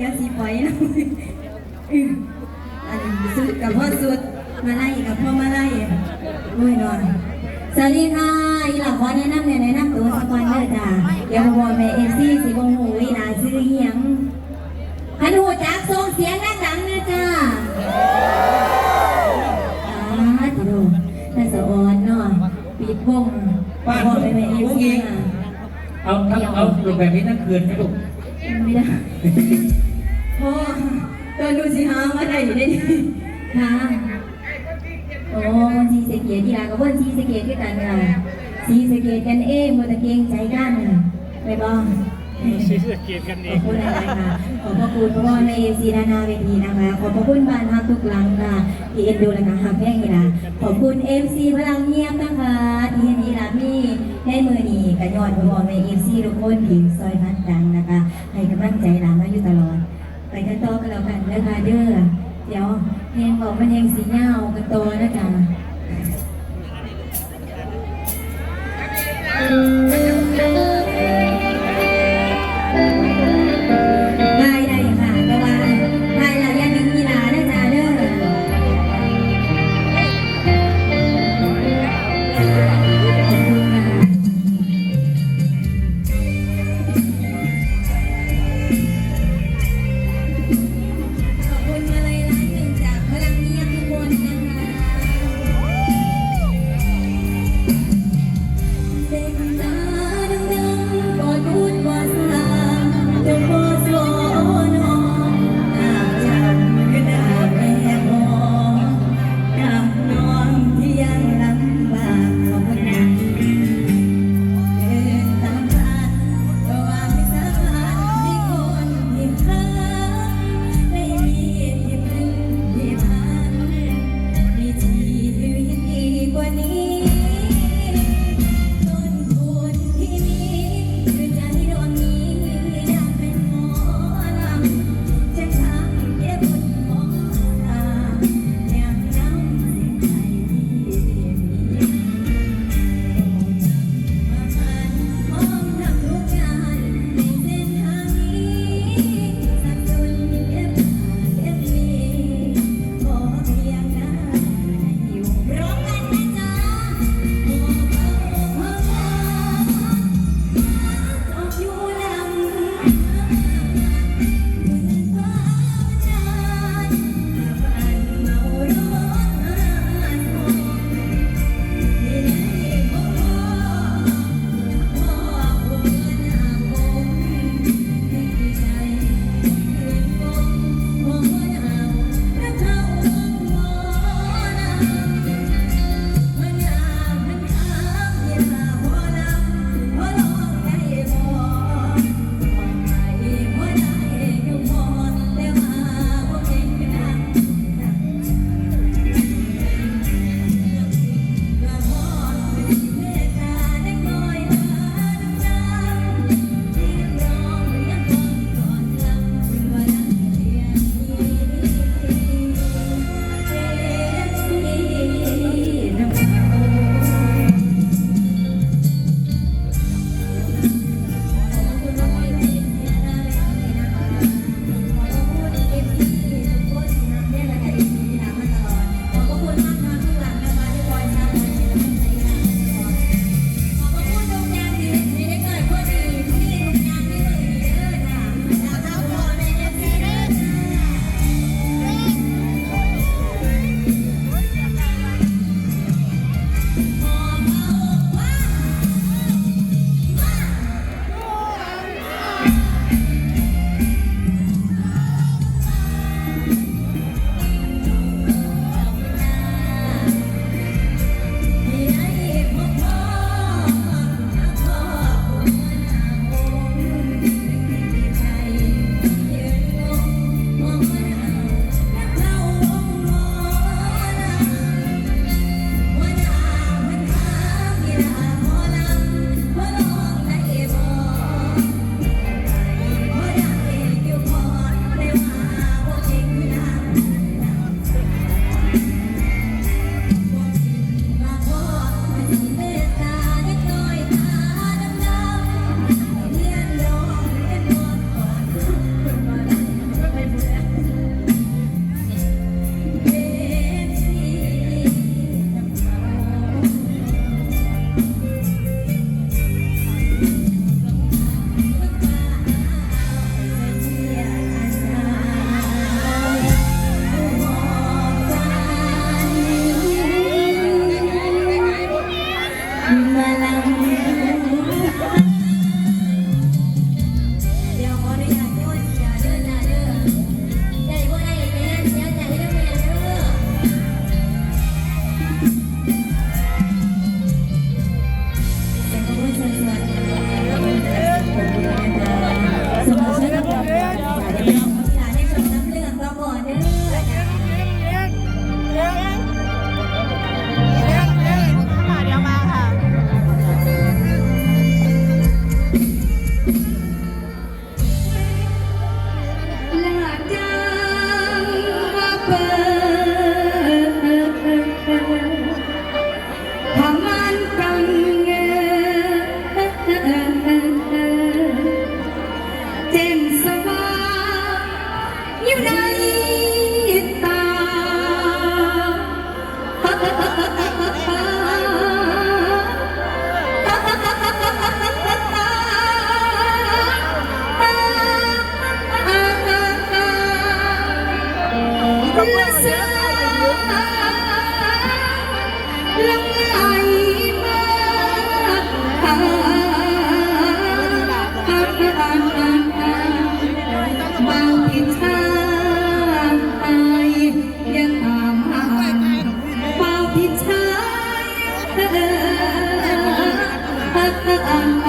อันนี้สุดกับพ่อสุด มาไล่กับพ่อมาไล่โอ้ยนอนสวัสดีค่ะอีหลักขอแนะนำเนี่ยแนะนำตัวสักวันเด้อจ้าเดี๋ยวบอกแม่เอฟซีสิบงหูอีหลาซื้อเหียงฮันหูจักส่งเสียงดังๆนะจ้าอาติโดน่าสะออนเนาะปิดวงบอกแม่แม่เอฟซีเอาเอาเอาสรุปแบบนี้ทั้งคืนไหมลูกไม่ได้ พ่อตอนดูสิฮะมาได้อยู่ได้ดีค่ะโอ้สีสะเกียดที่ร้านก็เพิ่นสีสะเกียดคือกันค่ะสีสะเกียดกันเองบ่ตะเกรงใจกันไปบ้องซีสะเกียดกันเอขอบงคุณอะไรค่ะขอบพระคุณพ่อในเอซีนานาเวทีนะคะ ขอบพระคุณบ้านฮักทุกหลังค่ะที่เอ็นดูและก็ฮักแพ่งนี่นะขอบคุณเอฟซีพลังเงียบนะคะที่เห็นอีหลามีให้มือนีกระยอนพ่อในเอฟซีทุกคนที่ซอยพันดังนะคะ ให้กำลังใจหลานมาอยู่ตลอดไปกัน ต่อกันแล้วกันเด้อค่ะเด้อเดี๋ยวเพลงบอกมันเพลงสีเงากันต่อนะจ๊ะ At